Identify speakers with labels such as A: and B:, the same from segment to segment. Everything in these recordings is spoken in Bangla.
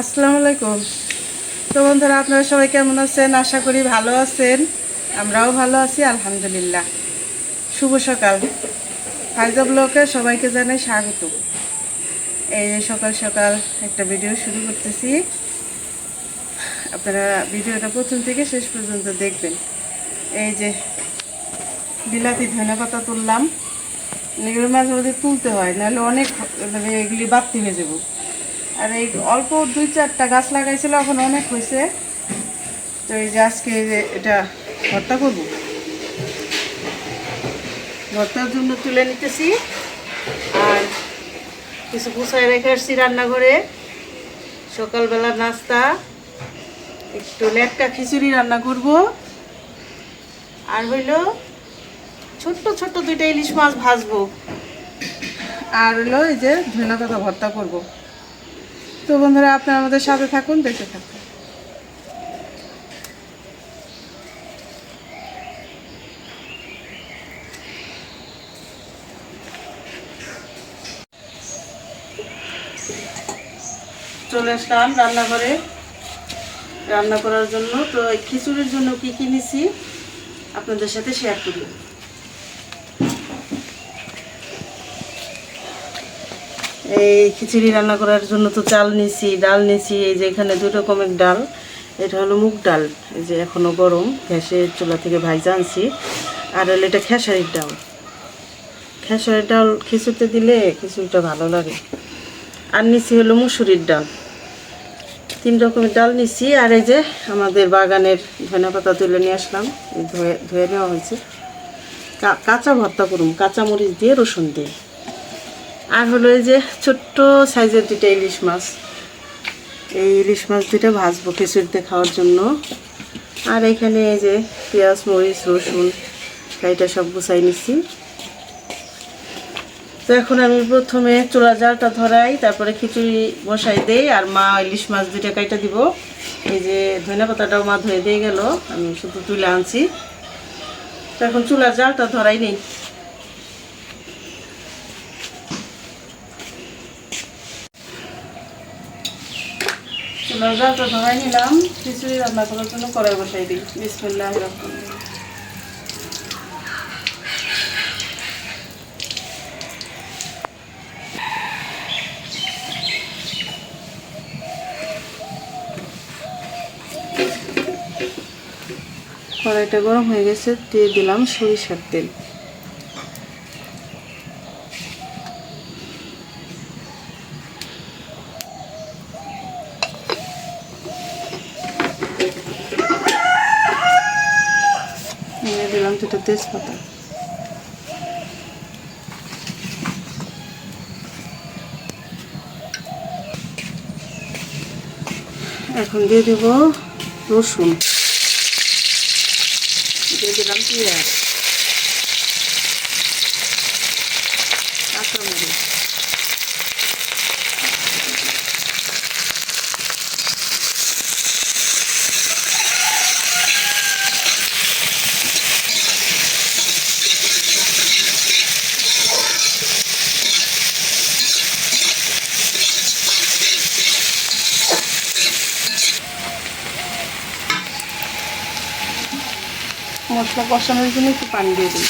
A: আসসালামু আলাইকুম। তো বন্ধুরা, আপনারা সবাই কেমন আছেন? আশা করি ভালো আছেন। আমরাও ভালো আছি, আলহামদুলিল্লাহ। শুভ সকাল। ফাইজা ব্লকে সবাইকে জানাই স্বাগত। এই সকাল সকাল একটা ভিডিও শুরু করতেছি। আপনারা ভিডিওটা প্রথম থেকে শেষ পর্যন্ত দেখবেন। এই যে বিলাতি ধনে পাতা তুললাম। এগুলো মাঝে মাঝে তুলতে হয়, নাহলে অনেক মানে এগুলি বাড়তি হয়ে যাব। আর এই অল্প দুই চারটা গাছ লাগাইছিল, এখন অনেক হয়েছে। তো এই যে আজকে এটা ভর্তা করব। ভর্তার জন্য তুলে নিতেছি। আর কিছু গুছাই রেখে আসছি রান্নাঘরে। সকালবেলা নাস্তা, একটু লেটকা খিচুড়ি রান্না করব। আর হইল ছোট্ট ছোট্ট দুইটা ইলিশ মাছ ভাজবো। আর হলো এই যে ধনে পাতা ভর্তা করব। তো বন্ধুরা, আপনারা আমাদের সাথে থাকুন, দেখতে থাকুন। চলে আসলাম রান্নাঘরে। রান্না করার জন্য, তো খিচুড়ির জন্য কি কি নিছি, আপনাদের সাথে শেয়ার করি। এই খিচুড়ি রান্না করার জন্য তো চাল নিছি ডাল নিছি এই যে এখানে দু রকমের ডাল, এটা হলো মুগ ডাল, এই যে এখনও গরম গ্যাসের চুলা থেকে ভাইজা আনছি। আর হলো এটা খেসারির ডাল। খেসারির ডাল খিচুড়িতে দিলে খিচুড়িটা ভালো লাগে। আর নিছি হলো মুসুরির ডাল। তিন রকমের ডাল নিছি আর এই যে আমাদের বাগানের ধনে পাতা তুলে নিয়ে আসলাম ধুয়ে ধুয়ে নেওয়া হয়েছে। কাঁচা ভর্তা করুন কাঁচা মরিচ দিয়ে রসুন দিয়ে। আর হলো এই যে ছোট্ট সাইজের দুইটা ইলিশ মাছ। এই ইলিশ মাছ দুইটা ভাজবো খিচুড়িতে খাওয়ার জন্য। আর এখানে এই যে পেঁয়াজ, মরিচ, রসুন এটা সব গুছাই নিচ্ছি তো এখন আমি প্রথমে চুলা জালটা ধরাই, তারপরে খিচুড়ি বসাই দেই, আর মা ইলিশ মাছ দুইটা কাইটা দিব। এই যে ধনে পাতাটাও মা ধুয়ে দিয়ে গেল, আমি শুধু তুলে আনছি। তো এখন চুলার জালটা ধরাই নেই। জালটা ধরাই নিলাম খিচুড়ি রান্না করার জন্য কড়াই বসাই দিই। বিসমিল্লাহ কড়াইটা গরম হয়ে গেছে, দিয়ে দিলাম সরিষার তেল দিয়ে দিলাম দুটো তেজপাতা। এখন দিয়ে দেব রসুন। দিয়ে দিলাম পেঁয়াজ কাঁচামরিচ মশলা কষানোর জন্য একটু পানি দিয়ে দিই।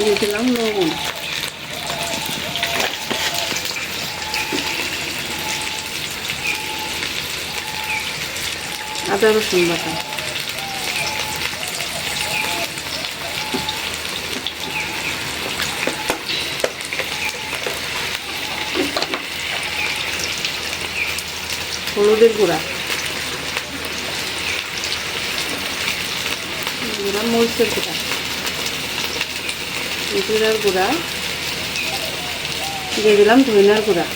A: দিয়ে লবণ। আদা রসুন বাটা। হলুদের গুঁড়া। গুঁড়া মরিচের গুঁড়া। জিরার গুঁড়া দিয়ে দিলাম ধইনার গুঁড়া।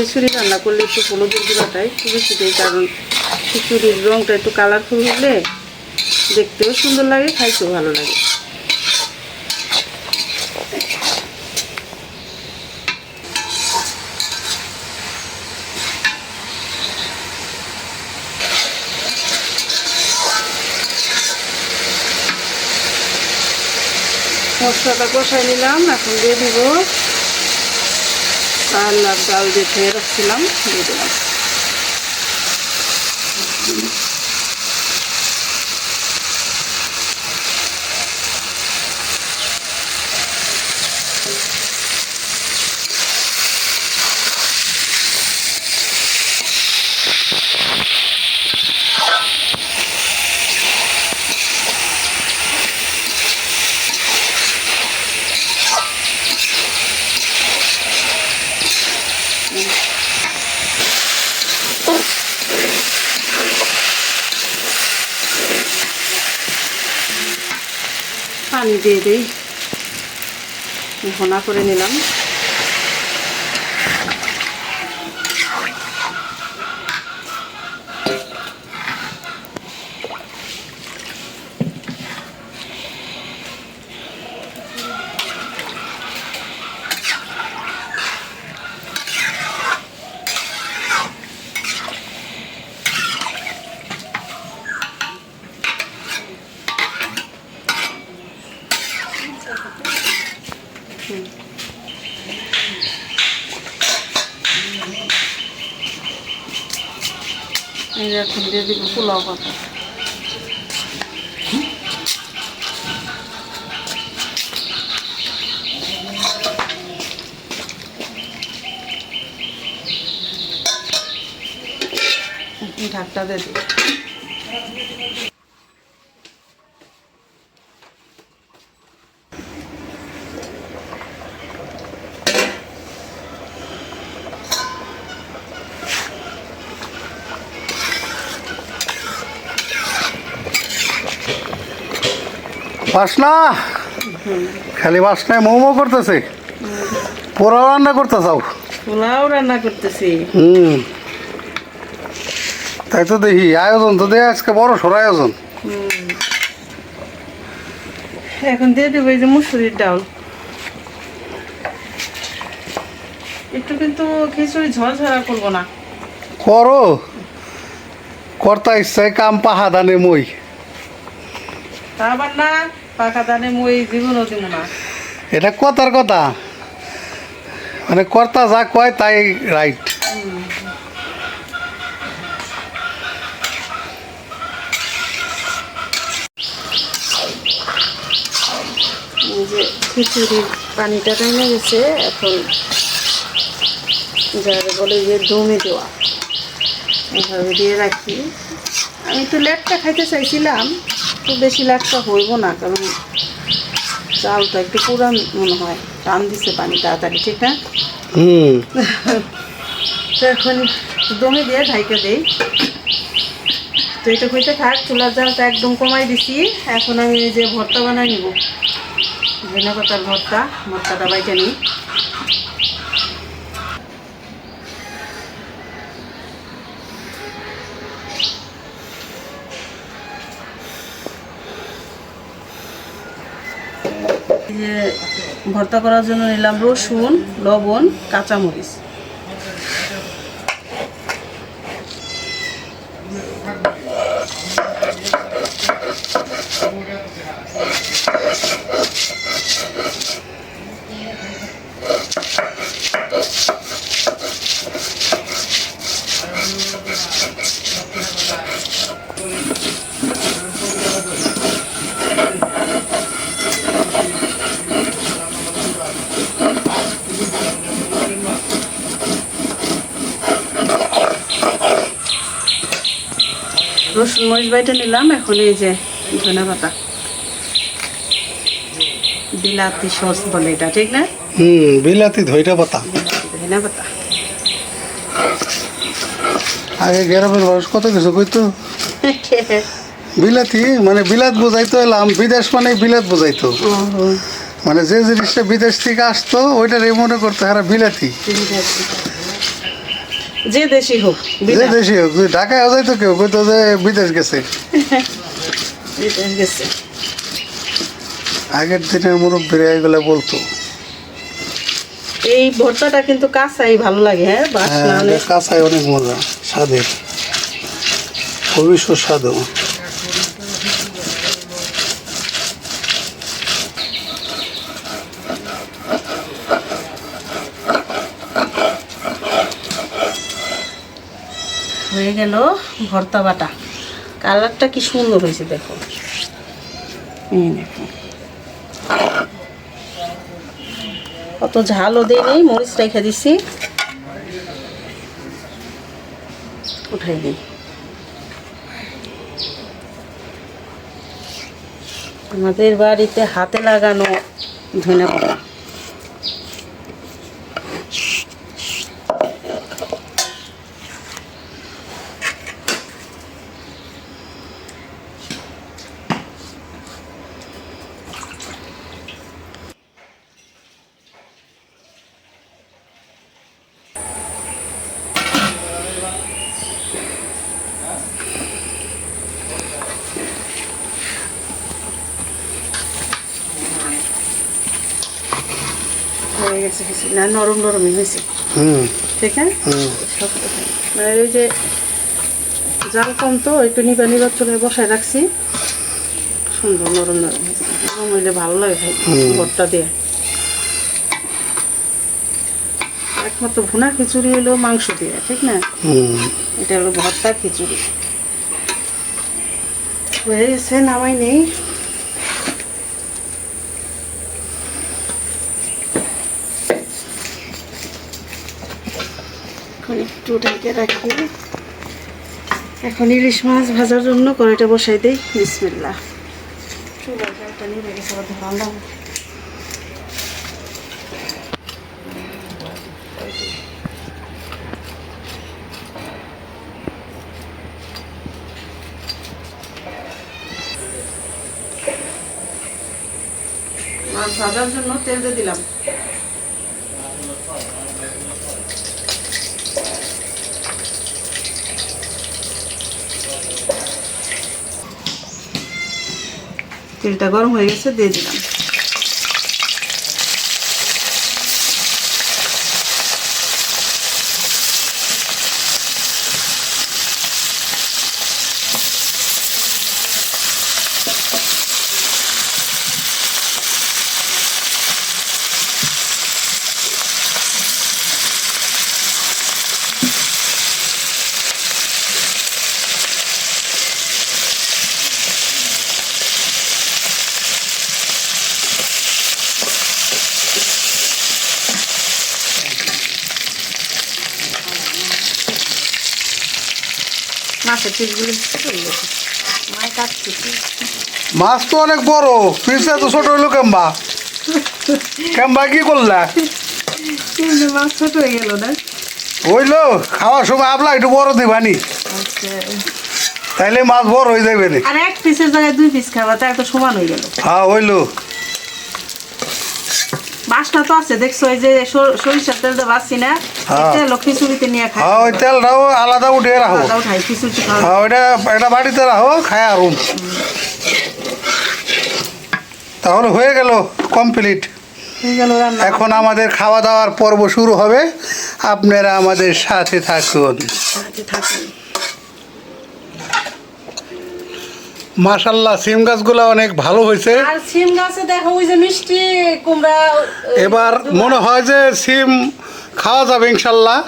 A: খিচুড়ি রান্না করলে একটু হলুদের গুঁড়াটা একটু বেশি কারণ খিচুড়ির রঙটা একটু কালারফুল হলে দেখতেও সুন্দর লাগে, খাইতেও ভালো লাগে। মশলাটা কষাই নিলাম, এখন দিয়ে দিব চাল আর ডাল দিয়ে ধুয়ে রাখছিলাম দিয়ে দিলাম পানি দিয়ে ঘনা করে নিলাম। এখন দিয়ে দিব পোলাও পাতা ঢাকটা দিয়ে দিব।
B: বাসনা? খালি বাসনায় মোমো করতেছে। পোড়া রান্না করতে চাও
A: পোলাও রান্না করতেছি।
B: হুম। তাই তো দেখি আয়োজন তো দেখি আজকে বড় সর আয়োজন।
A: এখন দিয়ে দেবো এই যে মুসুরির ডাল। একটু কিন্তু খিচুড়ি ঝরঝরা করব না।
B: করো। কর্তা ইচ্ছায় কাম পাহা দানে মই।
A: আবার না পাকা দানে মই জীবনও দিব না।
B: এটা কথার কথা। মানে কর্তা যা কয় তাই রাইট
A: যে খিচুড়ির পানিটা টাইমে গেছে এখন যারা বলে যে দমে দেওয়া। এভাবে দিয়ে রাখি। আমি তো লেটটা খাইতে চাইছিলাম। তো বেশি লেটটা হইব না কারণ চালটা একটু পুরান মনে হয়। টান দিচ্ছে পানি তাড়াতাড়ি ঠিক না?
B: হুম।
A: তো এখন দমে দিয়ে ঢাইকে দেই। তো এটা হইতে থাক চুলার জালটা একদম কমাই দিছি। এখন আমি এই যে ভর্তা বানাই নিব। ধনে ভর্তা ভর্তাটা বাইটা নিই। ভর্তা করার জন্য নিলাম রসুন লবণ কাঁচামরিচ। রসুন মরিচ বাইটা নিলাম এখন এই যে ধনে পাতা। বিলাতি সস বলে এটা ঠিক না?
B: হুম বিলাতি ধইটা পাতা।
A: পাতা।
B: আগে গ্রামের মানুষ কত কিছু কইতো? বিলাতি মানে বিলাত বোঝাইতো এলাম বিদেশ মানে বিলাত বোঝাইতো। মানে যে জিনিসটা বিদেশ থেকে আসতো ওইটা রে মনে করতো হারা বিলাতি।
A: যে দেশি হোক
B: যে দেশি হোক ঢাকায় যাই তো কেউ কইতো যে বিদেশ গেছে।
A: বিদেশ গেছে।
B: আগের দিনের মুরব্বীরা এগুলো বলতো।
A: এই ভর্তাটা কিন্তু কাঁচাই ভালো লাগে হ্যাঁ? কাঁচাই
B: হ্যাঁ
A: অনেক
B: অনেক মজা স্বাদের। খুবই সুস্বাদু
A: হয়ে গেল ভর্তা বাটা। কালারটা কি সুন্দর হয়েছে দেখো। এই দেখো। অত ঝালও দেয় নেই মরিচ রেখে দিছি। উঠাই দিই। আমাদের বাড়িতে হাতে লাগানো ধনে পাতা হয়ে গেছে কিছু না নরম নরমই হয়েছে। ঠিক হয়। মানে ওই যে জাল কম তো একটু নিবা নিবার চলে বসায় রাখছি। সুন্দর নরম নরম হয়েছে। নরম হইলে ভালো লাগে ভাই। ভর্তা দিয়ে। একমাত্র ভুনা খিচুড়ি হলো মাংস দিয়ে ঠিক না?
B: হুম।
A: এটা হলো ভর্তা খিচুড়ি। হয়ে গেছে নামাই নেই এখন একটু ঢেকে রাখি। এখন ইলিশ মাছ ভাজার জন্য কড়াইটা বসাই দেই। বিসমিল্লা মাছ ভাজার জন্য তেল দিয়ে দিলাম। তেলটা গরম হয়ে গেছে দিয়ে দিলাম মাছের পিসগুলো মায় কাটছি
B: মাছ তো অনেক বড় পিসটা তো ছোট হইল কেম্বা। কেম্বা কি করলা?
A: মাছ ছোট হয়ে গেল না?
B: হইল খাওয়ার সময় আপলা একটু বড় দিবানি।
A: আচ্ছা।
B: তাইলে মাছ বড় হয়ে যাবে
A: আর এক পিসের জায়গায় দুই পিস তো সমান হয়ে গেল।
B: হ্যাঁ হইল।
A: বাসনা তো আছে দেখছ এই যে সর- সরিষার তেল দিয়ে বাসছি না?
B: হ্যাঁ।
A: এটা খিচুড়িতে নিয়ে খাই
B: হ্যাঁ ওই তেলটাও আলাদা উঠিয়ে রাখো।
A: খিচুড়ি
B: হ্যাঁ ওইটা একটা বাড়িতে রাখো খায় আরুম তাহলে হয়ে গেল কমপ্লিট এখন আমাদের খাওয়া দাওয়ার পর্ব শুরু হবে। আপনারা আমাদের সাথে থাকুন।
A: সাথে থাকুন।
B: মাশাল্লাহ সিম গাছগুলো অনেক ভালো হয়েছে।
A: আর সিম গাছে দেখো ওই যে মিষ্টি কুমড়া
B: এবার মনে হয় যে সিম খাওয়া যাবে ইনশাল্লাহ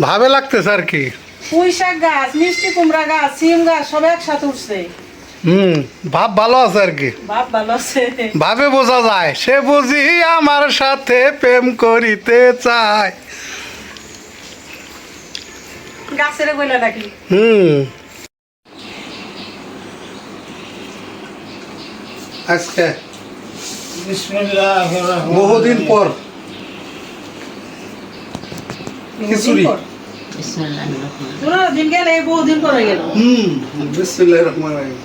B: ভাবে লাগতেছে আর কি।
A: পুঁই শাক গাছ মিষ্টি কুমড়া গাছ সিম গাছ সব একসাথে উঠছে।
B: হুম ভাব ভালো আছে আর কি।
A: বাপ ভালো আছে।
B: ভাবে বোঝা যায় সে বুঝি আমার সাথে প্রেম করিতে চায়।
A: গাছের বইলা নাকি?
B: হুম। আজকে। বহুদিন পর। খিচুড়ি।
A: গেল
B: হুম বিসমিল্লাহ রহমান রহিম।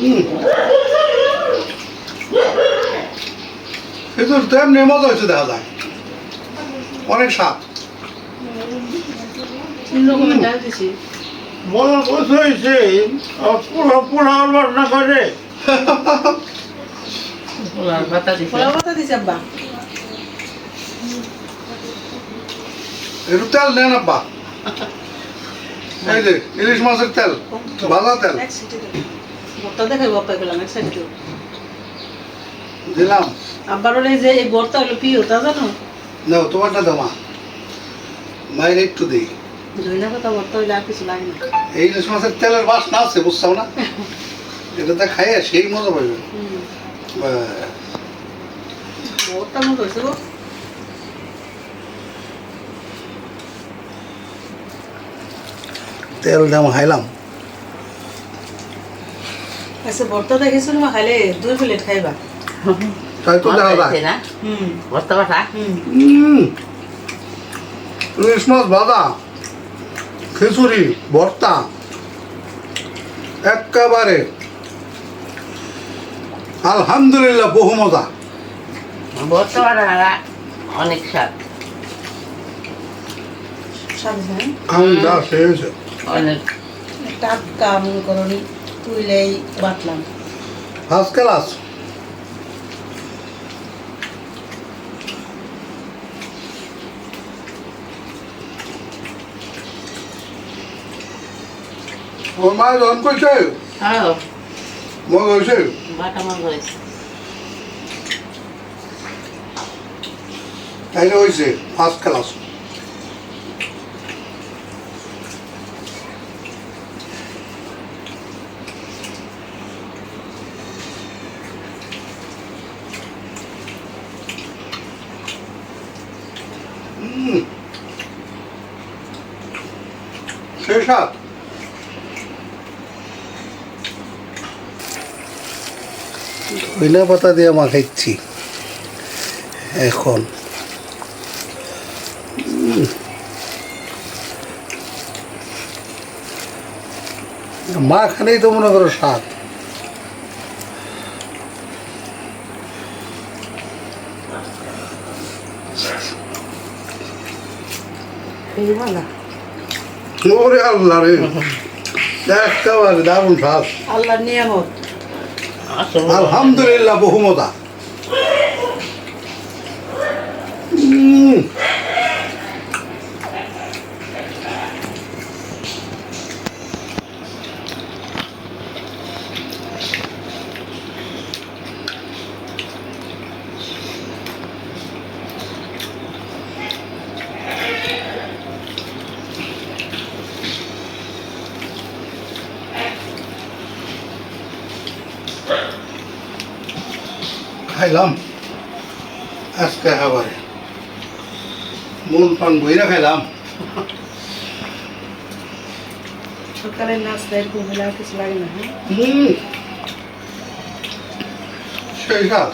B: হুম। খিচুড়ি মজা হয়েছে দেখা যায়। অনেক স্বাদ।
C: পুরো পুরো বাসনা করে।
D: পোলার পাতা দিছে।
A: পোলাও পাতা দিছি আব্বা।
B: একটু তেল নেন আব্বা। এই যে ইলিশ মাছের তেল ভাজা তেল।
A: ভর্তা দেখাই গেলাম এক সাইডে।
B: দিলাম।
A: আব্বার যে এই ভর্তা হলো প্রিয় তা জানো?
B: নাও তোমারটা দামা মায়ের একটু দিই।
A: ধইনা পাতা ভর্তা হইলে আর কিছু লাগে না।
B: এই ইলিশ মাছের তেলের বাসনা আছে বুঝছ না? খাইয়ে সেই মজা তেল দাম খাইলাম।
A: আচ্ছা ভর্তা দেখেছ না খাইলে দুই প্লেট খাইবা।
B: তাই তো দেখা
D: মজা হয়েছে
B: যায়
D: না?
A: হুম।
D: ভর্তা পাঠা
A: হুম।
B: ইলিশ মাছ ভাজা খিচুড়ি ভর্তা। একেবারে আলহামদুলিল্লাহ বহু মজা।
D: পাঠা অনেক স্বাদ। অনেক।
A: টাটকা মনে করো নি তুইলেই বাটলাম।
B: ফার্স্ট ক্লাস ওর মা জন করছে
D: হ্যাঁ।
B: মগ হয়েছে
D: বাটা মাছ হয়েছে
B: তাইলে হয়েছে ফার্স্ট ক্লাস হুম সেই স্বাদ ধইনা পাতা দিয়ে মাখাইছি। এখন। মাখানেই তো মনে করো স্বাদ। ওরে আল্লাহ রে। একেবারে দারুণ স্বাদ।
A: আল্লাহর নিয়ামত।
B: আলহামদুলিল্লাহ বহুমতা। খাইলাম। আজকে খাবারে মন পান বইরা খাইলাম।
A: সকালের নাস্তা এরকম হলে আর কিছু লাগে না হ্যাঁ?
B: হুম। সেই স্বাদ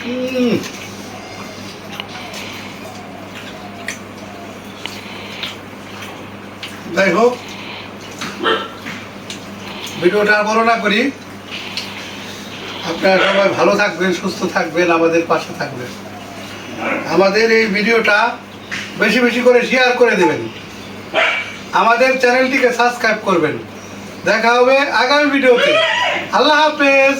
B: হুম। যাই হোক, ভিডিওটা বড় না করি। আপনারা সবাই ভালো থাকবেন, সুস্থ থাকবেন, আমাদের পাশে থাকবেন। আমাদের এই ভিডিওটা বেশি বেশি করে শেয়ার করে দেবেন। আমাদের চ্যানেলটিকে সাবস্ক্রাইব করবেন। দেখা হবে আগামী ভিডিওতে। আল্লাহ হাফেজ।